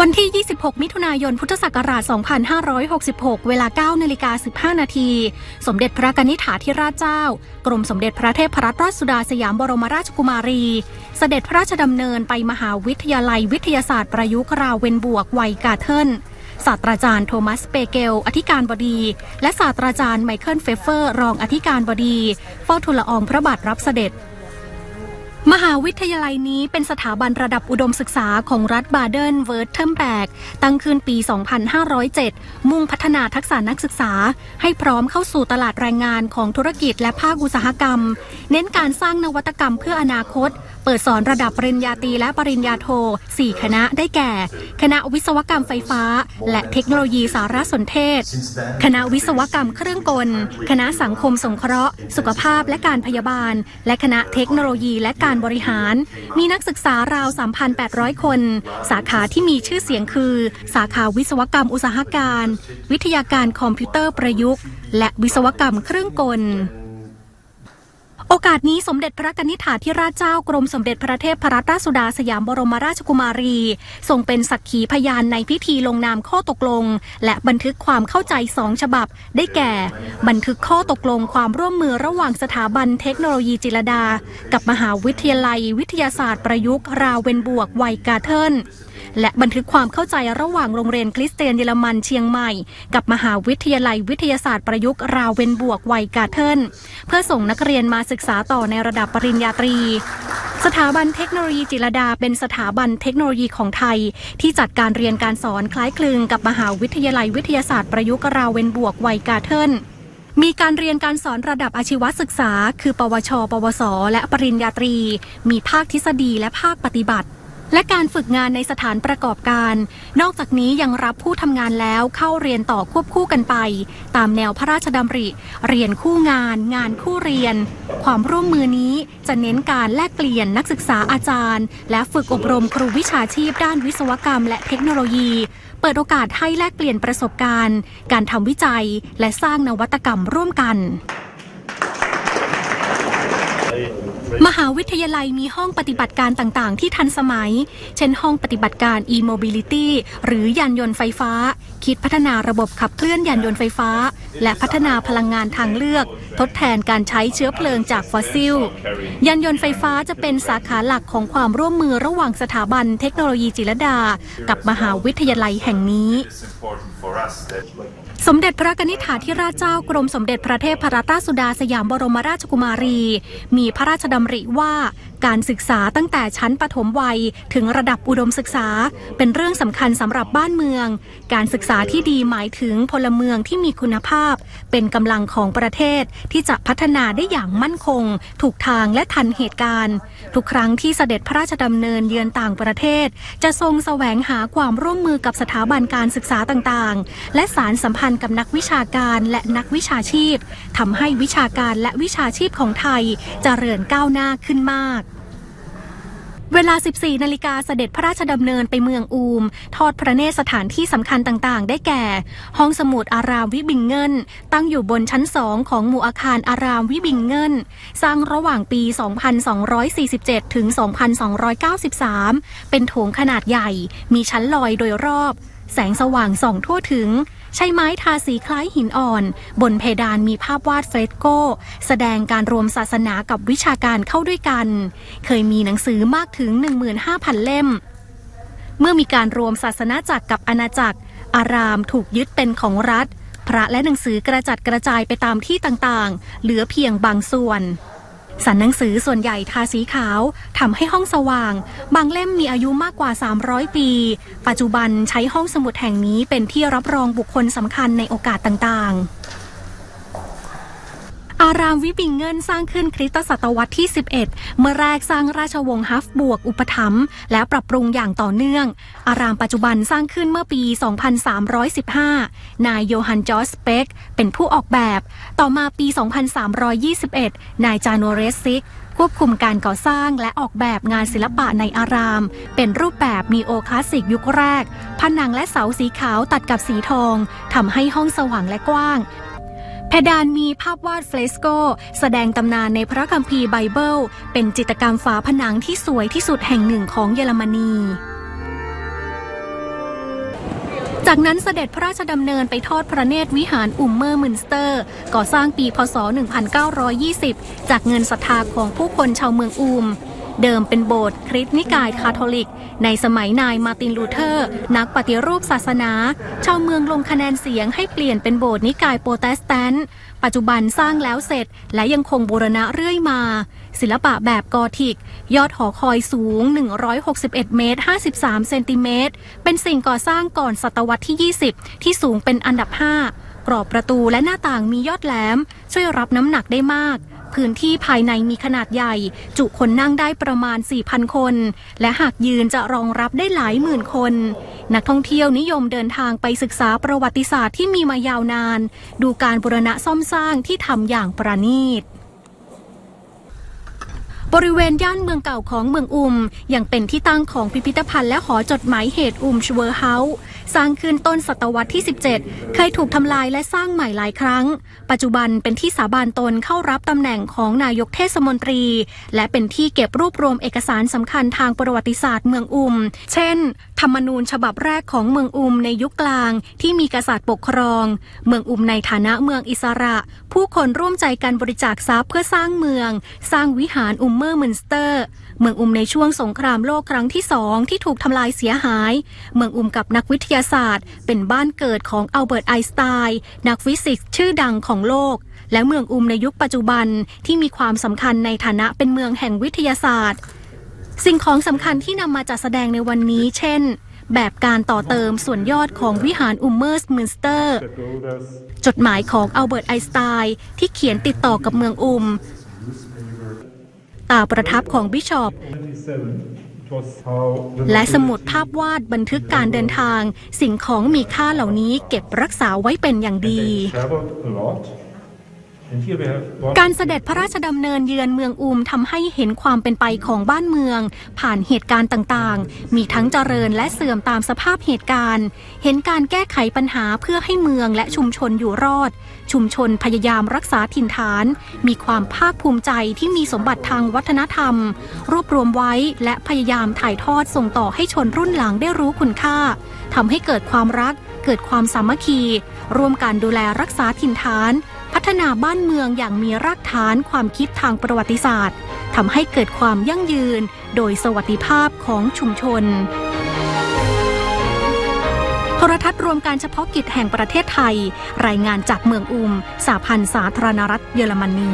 วันที่ 26 มิถุนายน พุทธศักราช 2566 เวลา 9 นาฬิกา 15 นาที สมเด็จพระกนิษฐาธิราชเจ้า กรมสมเด็จพระเทพรัตนราชสุดาสยามบรมราชกุมารี เสด็จพระราชดำเนินไปมหาวิทยาลัยวิทยาศาสตร์ประยุกต์ราเวนบวกไวยกาเทิลศาสตราจารย์โทมัสเปเกล อธิการบดี และศาสตราจารย์ไมเคิลเฟเฟอร์ รองอธิการบดี เฝ้าทูลละอองพระบาทรับเสด็จ มหาวิทยาลัยนี้เป็นสถาบันระดับอุดมศึกษาของรัฐบาเดนเวิร์ทเทิมแบก ตั้งขึ้นปี 2507 มุ่งพัฒนาทักษะนักศึกษา ให้พร้อมเข้าสู่ตลาดแรงงานของธุรกิจและภาคอุตสาหกรรม เน้นการสร้างนวัตกรรมเพื่ออนาคต เปิดสอนระดับปริญญาตรีและปริญญาโท 4 คณะได้แก่ คณะวิศวกรรมไฟฟ้า และเทคโนโลยีสารสนเทศ คณะวิศวกรรมเครื่องกล คณะสังคมสงเคราะห์ สุขภาพและการพยาบาล และคณะเทคโนโลยีและการบริหาร มีนักศึกษาราว 3,800 คน สาขาที่มีชื่อเสียงคือ สาขาวิศวกรรมอุตสาหการ วิทยาการคอมพิวเตอร์ประยุกต์ และวิศวกรรมเครื่องกล โอกาสนี้สมเด็จพระกนิษฐาธิราชเจ้ากรมสมเด็จพระเทพรัตนราชสุดาสยามบรมราชกุมารี ทรงเป็นสักขีพยานในพิธีลงนามข้อตกลง และบันทึกความเข้าใจสองฉบับ ได้แก่ บันทึกข้อตกลงความร่วมมือระหว่างสถาบันเทคโนโลยีจิรดา กับมหาวิทยาลัย วิทยาศาสตร์ประยุกต์ราเวนบวกไวกาเทิล และบันทึกความเข้าใจระหว่างโรงเรียนคริสเตียนเยอรมันเชียงใหม่ กับมหาวิทยาลัยวิทยาศาสตร์ประยุกต์ราเวนบวกไวยกาเทิลเพื่อส่งนักเรียนมาศึกษาต่อในระดับปริญญาตรี สถาบันเทคโนโลยีจิรดาเป็นสถาบันเทคโนโลยีของไทย ที่จัดการเรียนการสอนคล้ายคลึงกับมหาวิทยาลัยวิทยาศาสตร์ประยุกต์ราเวนบวกไวยกาเทิลมีการเรียนการสอนระดับอาชีวศึกษา คือ ปวช ปวส และปริญญาตรี มีภาคทฤษฎีและภาคปฏิบัติ และการฝึกงานในสถานประกอบการ นอกจากนี้ยังรับผู้ทำงานแล้วเข้าเรียนต่อควบคู่กันไป ตามแนวพระราชดำริ เรียนคู่งาน งานคู่เรียน ความร่วมมือนี้จะเน้นการแลกเปลี่ยนนักศึกษาอาจารย์ และฝึกอบรมครูวิชาชีพด้านวิศวกรรม และเทคโนโลยี เปิดโอกาสให้แลกเปลี่ยนประสบการณ์ การทำวิจัย และสร้างนวัตกรรมร่วมกัน มหาวิทยาลัยมีห้องปฏิบัติการต่างๆ ที่ทันสมัย เช่นห้องปฏิบัติการ e-mobility หรือยานยนต์ไฟฟ้า คิดพัฒนาระบบขับเคลื่อนยานยนต์ไฟฟ้า และพัฒนาพลังงานทางเลือก ทดแทนการใช้เชื้อเพลิงจากฟอสซิล ยานยนต์ไฟฟ้าจะเป็นสาขาหลักของความร่วมมือระหว่างสถาบันเทคโนโลยีจิรดา กับมหาวิทยาลัยแห่งนี้ สมเด็จพระกนิษฐาธิราชเจ้ากรมสมเด็จพระเทพรัตนราชสุดาสยามบรมราชกุมารี มีพระราชดำริว่าการศึกษาตั้งแต่ชั้นปฐมวัยถึงระดับอุดมศึกษา เป็นเรื่องสำคัญสำหรับบ้านเมือง การศึกษาที่ดีหมายถึงพลเมืองที่มีคุณภาพ เป็นกำลังของประเทศที่จะพัฒนาได้อย่างมั่นคง ถูกทางและทันเหตุการณ์ ทุกครั้งที่เสด็จพระราชดำเนินเยือนต่างประเทศ จะทรงแสวงหาความร่วมมือกับสถาบันการศึกษาต่างๆ และสารสัมพันธ์กับนักวิชาการและนักวิชาชีพทำให้วิชาการและวิชาชีพของไทยเจริญก้าวหน้าขึ้นมากเวลา 14 นาฬิกาเสด็จพระราชดำเนินไปเมืองอูม ทอดพระเนตรสถานที่สำคัญต่างๆ ได้แก่ ห้องสมุดอารามวิบิงเงิน ตั้งอยู่บนชั้นสองของหมู่อาคารอารามวิบิงเงิน สร้างระหว่างปี 2247 ถึง 2293 เป็นโถงขนาดใหญ่ มีชั้นลอยโดยรอบ แสงสว่างส่องทั่วถึง ใช้ไม้ทาสีคล้ายหินอ่อน บนเพดานมีภาพวาดเฟรสโก แสดงการรวมศาสนากับวิชาการเข้าด้วยกัน เคยมีหนังสือมากถึง 15,000 เล่ม เมื่อมีการรวมศาสนาจักรกับอาณาจักร อารามถูกยึดเป็นของรัฐ พระและหนังสือกระจัดกระจายไปตามที่ต่างๆ เหลือเพียงบางส่วน สันหนังสือส่วนใหญ่ทาสีขาวทำให้ห้องสว่าง บางเล่มมีอายุมากกว่า 300 ปี ปัจจุบันใช้ห้องสมุดแห่งนี้เป็นที่รับรองบุคคลสำคัญในโอกาสต่างๆ อารามวิบิงเงินสร้างขึ้นคริสตศตวรรษที่ 11 เมื่อแรกสร้างราชวงศ์ฮัฟบวกอุปถัมภ์และปรับปรุงอย่างต่อเนื่อง อารามปัจจุบันสร้างขึ้นเมื่อปี 2315 นายโยฮันจอสเปกเป็นผู้ออกแบบ ต่อมาปี 2321 นายจานเรสซิกควบคุมการก่อสร้างและออกแบบงานศิลปะในอาราม เป็นรูปแบบนีโอคลาสสิกยุคแรก ผนังและเสาสีขาวตัดกับสีทองทำให้ห้องสว่างและกว้าง เพดานมีภาพวาดเฟรสโก แสดงตำนานในพระคัมภีร์ไบเบิล เป็นจิตรกรรมฝาผนังที่สวยที่สุดแห่งหนึ่งของเยอรมนี จากนั้นเสด็จพระราชดำเนินไปทอดพระเนตรวิหารอุมเมอร์มินสเตอร์ ก่อสร้างปีพศ 1920 จากเงินศรัทธาของผู้คนชาวเมืองอุม เดิมเป็นโบสถ์คริสต์นิกายคาทอลิก ในสมัยนายมาตินลูเทอร์ นักปฏิรูปศาสนา ชาวเมืองลงคะแนนเสียงให้เปลี่ยนเป็นโบสถ์นิกายโปรเตสแตนต์ ปัจจุบันสร้างแล้วเสร็จและยังคงบูรณะเรื่อยมา ศิลปะแบบกอธิก ยอดหอคอยสูง 161 เมตร 53 เซนติเมตร เป็นสิ่งก่อสร้างก่อนศตวรรษที่ 20 ที่สูงเป็นอันดับ 5 กรอบประตูและหน้าต่างมียอดแหลม ช่วยรับน้ำหนักได้มาก พื้นที่ภายในมีขนาดใหญ่ จุคนนั่งได้ประมาณ 4,000 คน และหากยืนจะรองรับได้หลายหมื่นคน นักท่องเที่ยวนิยมเดินทางไปศึกษาประวัติศาสตร์ที่มีมายาวนาน ดูการบูรณะซ่อมสร้างที่ทำอย่างประณีต บริเวณย่านเมืองเก่าของเมืองอุม ยังเป็นที่ตั้งของพิพิธภัณฑ์และหอจดหมายเหตุอุมชเวอร์เฮาส์สร้างขึ้นต้นศตวรรษที่ 17 เคยถูกทำลายและสร้างใหม่หลายครั้ง ปัจจุบันเป็นที่สาบานตนเข้ารับตำแหน่งของนายกเทศมนตรี และเป็นที่เก็บรวบรวมเอกสารสำคัญทางประวัติศาสตร์เมืองอุม เช่น ธรรมนูญฉบับแรกของเมืองอุมในยุคกลางที่มีกษัตริย์ปกครอง เมืองอุมในฐานะเมืองอิสระ ผู้คนร่วมใจกันบริจาคทรัพย์เพื่อสร้างเมือง สร้างวิหารอุมเมอร์มินสเตอร์ เมืองอุมในช่วงสงครามโลกครั้งที่สองที่ถูกทำลายเสียหาย เมืองอุมกับนักวิทยาศาสตร์ เป็นบ้านเกิดของอัลเบิร์ตไอน์สไตน์นักฟิสิกส์ชื่อดังของโลก และเมืองอุมในยุคปัจจุบันที่มีความสำคัญในฐานะเป็นเมืองแห่งวิทยาศาสตร์ สิ่งของสำคัญที่นำมาจัดแสดงในวันนี้ เช่นแบบการต่อเติมส่วนยอดของวิหารอุมเมอร์สมินสเตอร์ จดหมายของอัลเบิร์ตไอน์สไตน์ที่เขียนติดต่อกับเมืองอุม ตาประทับของบิชอปและสมุดภาพวาดบันทึกการเดินทาง สิ่งของมีค่าเหล่านี้เก็บรักษาไว้เป็นอย่างดี การเสด็จพระราชดำเนินเยือนเมืองอุมทำให้เห็นความเป็นไปของบ้านเมือง ผ่านเหตุการณ์ต่างๆ มีทั้งเจริญและเสื่อมตามสภาพเหตุการณ์ เห็นการแก้ไขปัญหาเพื่อให้เมืองและชุมชนอยู่รอด ชุมชนพยายามรักษาถิ่นฐาน มีความภาคภูมิใจที่มีสมบัติทางวัฒนธรรม รวบรวมไว้และพยายามถ่ายทอดส่งต่อให้ชนรุ่นหลังได้รู้คุณค่าทำให้เกิดความรัก เกิดความสามัคคี ร่วมการดูแลรักษาถิ่นฐาน พัฒนาบ้านเมืองอย่างมีรากฐานความคิดทางประวัติศาสตร์ทำให้เกิดความยั่งยืน โดยสวัสดิภาพของชุมชนโทรทัศน์รวมการเฉพาะกิจแห่งประเทศไทย รายงานจากเมืองอุมสาพันธ์สาธารณรัฐเยอรมนี